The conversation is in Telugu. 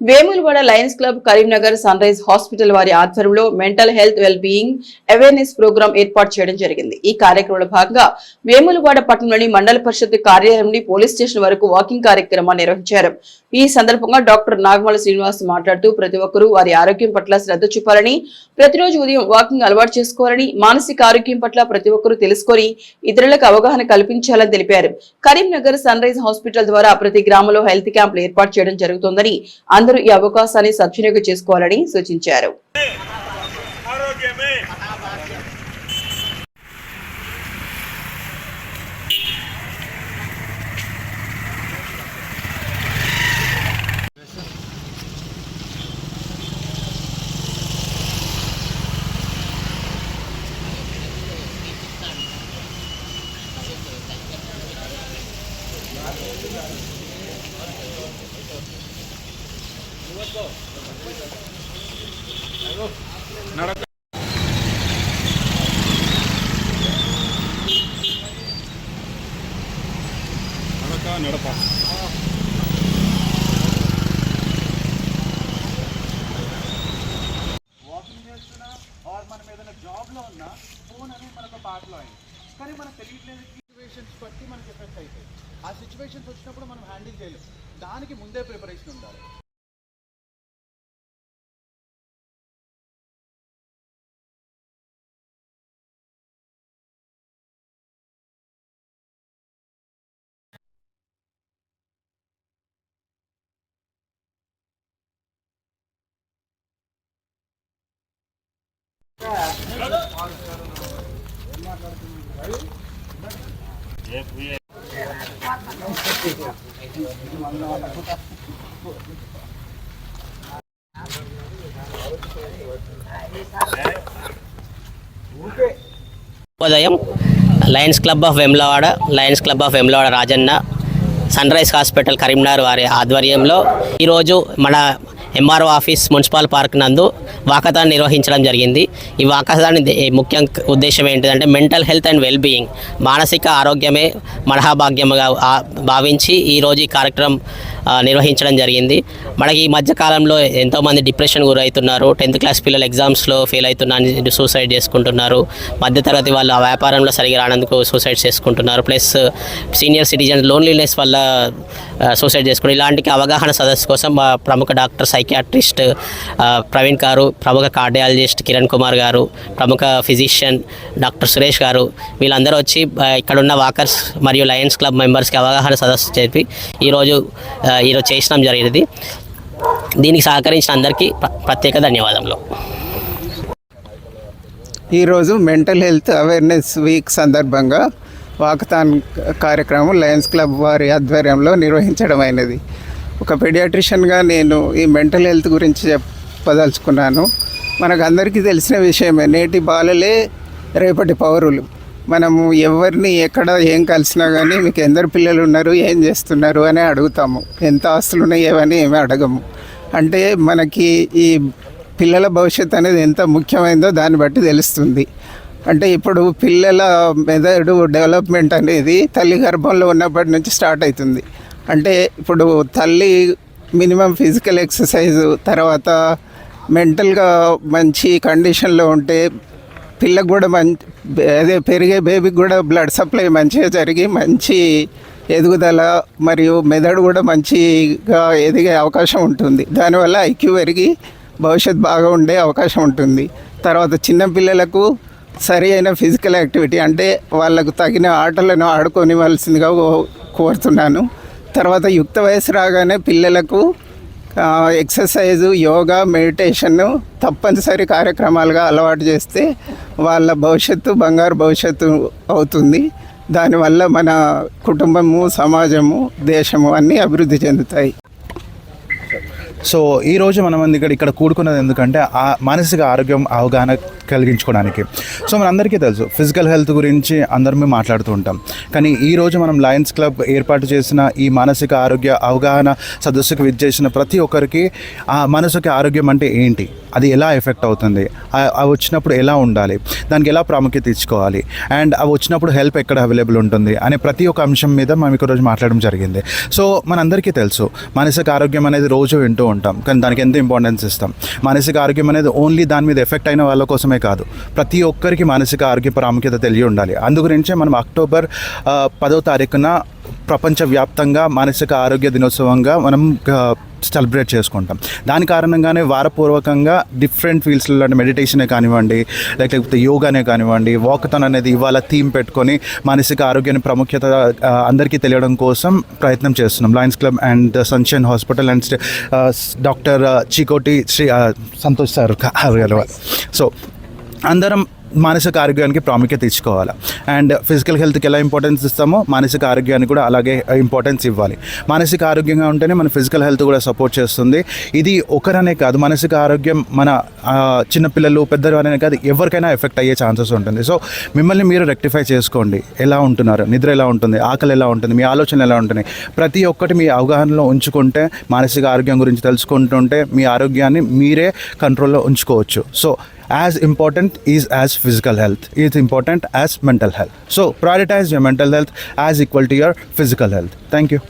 Vemulawada lions club Karimnagar sun rise hospital వారి ఆధ్వర్యంలో mental health well being awareness programme ఏర్పాటు చేయడం జరిగింది. ఈ కార్యక్రమంలో భాగంగా వేములవాడ పట్టణంలోని మండల పరిషత్ కార్యాలయం నుండి పోలీస్ స్టేషన్ వరకు వాకింగ్ కార్యక్రమాన్ని నిర్వహించారు. ఈ సందర్భంగా డాక్టర్ నాగమల శ్రీనివాస్ మాట్లాడుతూ ప్రతి ఒక్కరూ వారి ఆరోగ్యం పట్ల శ్రద్ధ చూపాలని ప్రతిరోజు ఉదయం వాకింగ్ అలవాటు చేసుకోవాలని మానసిక ఆరోగ్యం పట్ల ప్రతి ఒక్కరూ తెలుసుకొని ఇతరులకు అవగాహన కల్పించాలని తెలిపారు. కరీంనగర్ సన్ రైజ్ హాస్పిటల్ ద్వారా ప్రతి గ్రామంలో హెల్త్ క్యాంపులు ఏర్పాటు చేయడం జరుగుతోందని అందరూ ఈ అవకాశాన్ని సద్వినియోగం చేసుకోవాలని సూచించారు. ఆరోగ్యమే వాకింగ్ చేస్తున్నా ఆర్ మనం ఏదైనా జాబ్లో ఉన్నా ఫోన్ అనేది మనకు పాటలో అయింది కానీ మనకు తెలియట్లేదు సిచ్యువేషన్స్ బట్టి మనకి ఎఫెక్ట్ అవుతాయి ఆ సిచ్యువేషన్స్ వచ్చినప్పుడు మనం హ్యాండిల్ చేయలేం. దానికి ముందే ప్రిపరేషన్ ఉండాలి. ఉదయం lions club of Vemulawada lions club of Vemulawada Rajanna Sunrise hospital Karimnagar వారి ఆధ్వర్యంలో ఈరోజు మన ఎంఆర్ఓ ఆఫీస్ మున్సిపల్ పార్క్ నందు వాకథాన్ నిర్వహించడం జరిగింది. ఈ వాకథాన్ దే- ముఖ్య ఉద్దేశం ఏంటిదంటే mental health and well being మానసిక ఆరోగ్యమే మహాభాగ్యముగా భావించి ఈరోజు ఈ కార్యక్రమం నిర్వహించడం జరిగింది. మనకి ఈ మధ్యకాలంలో ఎంతోమంది డిప్రెషన్ గురవుతున్నారు. టెన్త్ క్లాస్ పిల్లలు ఎగ్జామ్స్లో ఫెయిల్ అవుతున్నారు సూసైడ్ చేసుకుంటున్నారు. మధ్యతరగతి వాళ్ళు ఆ వ్యాపారంలో సరిగా రానందుకు సూసైడ్ చేసుకుంటున్నారు. ప్లస్ సీనియర్ సిటిజన్స్ లోన్లీనెస్ వల్ల సూసైడ్ చేసుకుంటారు ఇలాంటి అవగాహన సదస్సు కోసం మా ప్రముఖ డాక్టర్ సైకియాట్రిస్ట్ ప్రవీణ్ గారు ప్రముఖ కార్డియాలజిస్ట్ కిరణ్ కుమార్ గారు ప్రముఖ ఫిజిషియన్ డాక్టర్ సురేష్ గారు వీళ్ళందరూ వచ్చి ఇక్కడ ఇక్కడున్న వాకర్స్ మరియు లయన్స్ క్లబ్ మెంబర్స్కి అవగాహన సదస్సు చెప్పి ఈరోజు ఈరోజు చేసడం జరిగింది. దీనికి సహకరించిన అందరికీ ప్ర- ప్రత్యేక ధన్యవాదములు. ఈరోజు మెంటల్ హెల్త్ అవేర్నెస్ వీక్ సందర్భంగా వాకథాన్ కార్యక్రమం లయన్స్ క్లబ్ వారి ఆధ్వర్యంలో నిర్వహించడమైనది. ఒక పెడియాట్రిషియన్గా నేను ఈ మెంటల్ హెల్త్ గురించి చెప్పదలుచుకున్నాను. మనకు అందరికీ తెలిసిన విషయమే నేటి బాలలే రేపటి పౌరులు. మనము ఎవరిని ఎక్కడ ఏం కలిసినా కానీ మీకు ఎందరు పిల్లలు ఉన్నారు ఏం చేస్తున్నారు అని అడుగుతాము. ఎంత ఆస్తులు ఉన్నాయేవని ఏమి అడగము. అంటే మనకి ఈ పిల్లల భవిష్యత్తు అనేది ఎంత ముఖ్యమైందో దాన్ని బట్టి తెలుస్తుంది. అంటే ఇప్పుడు పిల్లల మెదడు డెవలప్మెంట్ అనేది తల్లి గర్భంలో ఉన్నప్పటి నుంచి స్టార్ట్ అవుతుంది. అంటే ఇప్పుడు తల్లి మినిమం ఫిజికల్ ఎక్సర్సైజ్ తర్వాత మెంటల్గా మంచి కండిషన్లో ఉంటే పిల్లకు కూడా మంచి అదే పెరిగే బేబీకి కూడా బ్లడ్ సప్లై మంచిగా జరిగి మంచి ఎదుగుదల మరియు మెదడు కూడా మంచిగా ఎదిగే అవకాశం ఉంటుంది. దానివల్ల ఐక్యూ పెరిగి భవిష్యత్ బాగా ఉండే అవకాశం ఉంటుంది. తర్వాత చిన్న పిల్లలకు సరి అయిన ఫిజికల్ యాక్టివిటీ అంటే వాళ్ళకు తగిన ఆటలను ఆడుకోనివ్వాల్సిందిగా కో- కోరుతున్నాను. తర్వాత యుక్త వయసు రాగానే పిల్లలకు ఎక్సర్సైజ్ ఎక్సర్సైజు యోగా మెడిటేషన్ తప్పనిసరి కార్యక్రమాలుగా అలవాటు చేస్తే వాళ్ళ భవిష్యత్తు బంగారు భవిష్యత్తు అవుతుంది. దానివల్ల మన కుటుంబము సమాజము దేశము అన్నీ అభివృద్ధి చెందుతాయి. సో ఈరోజు మనం ఇక్కడ ఇక్కడ కూడుకున్నది ఎందుకంటే ఆ మానసిక ఆరోగ్యం అవగాహన కలిగించుకోవడానికి. సో మనందరికీ తెలుసు ఫిజికల్ హెల్త్ గురించి అందరూ మేము మాట్లాడుతూ ఉంటాం. కానీ ఈ రోజు మనం లయన్స్ క్లబ్ ఏర్పాటు చేసిన ఈ మానసిక ఆరోగ్య అవగాహన సదస్సుకు విచ్చేసిన ప్రతి ఒక్కరికి ఆ మనసుకి ఆరోగ్యం అంటే ఏంటి? అది ఎలా ఎఫెక్ట్ అవుతుంది? అవి వచ్చినప్పుడు ఎలా ఉండాలి? దానికి ఎలా ప్రాముఖ్యత ఇచ్చుకోవాలి? అండ్ అవి వచ్చినప్పుడు హెల్ప్ ఎక్కడ అవైలబుల్ ఉంటుంది? అనే ప్రతి ఒక్క అంశం మీద మనం ఈ రోజు మాట్లాడడం జరిగింది. సో మనందరికీ తెలుసు మానసిక ఆరోగ్యం అనేది రోజు వింటూ ఉంటాం. కానీ దానికి ఎంత ఇంపార్టెన్స్ ఇస్తాం? మానసిక ఆరోగ్యం అనేది ఓన్లీ దాని మీద ఎఫెక్ట్ అయిన వాళ్ళ కోసమే కాదు ప్రతి ఒక్కరికి మానసిక ఆరోగ్య ప్రాముఖ్యత తెలియ ఉండాలి. అందు గురించే మనం అక్టోబర్ పదో తారీఖున ప్రపంచవ్యాప్తంగా మానసిక ఆరోగ్య దినోత్సవంగా మనం సెలబ్రేట్ చేసుకుంటాం. దాని కారణంగానే వారపూర్వకంగా డిఫరెంట్ ఫీల్డ్స్లో అంటే మెడిటేషనే కానివ్వండి లేకపోతే యోగానే కానివ్వండి వాకథాన్ అనేది ఇవాళ థీమ్ పెట్టుకొని మానసిక ఆరోగ్యాన్ని ప్రాముఖ్యత అందరికీ తెలియడం కోసం ప్రయత్నం చేస్తున్నాం. Lions club and sunshine hospital and doctor Chikoti Sri Santosh sir so అందరం మానసిక ఆరోగ్యానికి ప్రాముఖ్యత ఇచ్చుకోవాలి. అండ్ ఫిజికల్ హెల్త్కి ఎలా ఇంపార్టెన్స్ ఇస్తామో మానసిక ఆరోగ్యానికి కూడా అలాగే ఇంపార్టెన్స్ ఇవ్వాలి. మానసిక ఆరోగ్యంగా ఉంటేనే మన ఫిజికల్ హెల్త్ కూడా సపోర్ట్ చేస్తుంది. ఇది ఒకరనే కాదు మానసిక ఆరోగ్యం మన చిన్నపిల్లలు చిన్నపిల్లలు పెద్దవారనే కాదు ఎవరికైనా ఎఫెక్ట్ అయ్యే ఛాన్సెస్ ఉంటుంది. సో మిమ్మల్ని మీరు రెక్టిఫై చేసుకోండి. ఎలా ఉంటున్నారు? నిద్ర ఎలా ఉంటుంది? ఆకలి ఎలా ఉంటుంది? మీ ఆలోచనలు ఎలా ఉంటున్నాయి? ప్రతి ఒక్కటి మీ అవగాహనలో ఉంచుకుంటే మానసిక ఆరోగ్యం గురించి తెలుసుకుంటుంటే మీ ఆరోగ్యాన్ని మీరే కంట్రోల్లో ఉంచుకోవచ్చు. So as important is as physical health is important as mental health. So prioritize your mental health as equal to your physical health. Thank you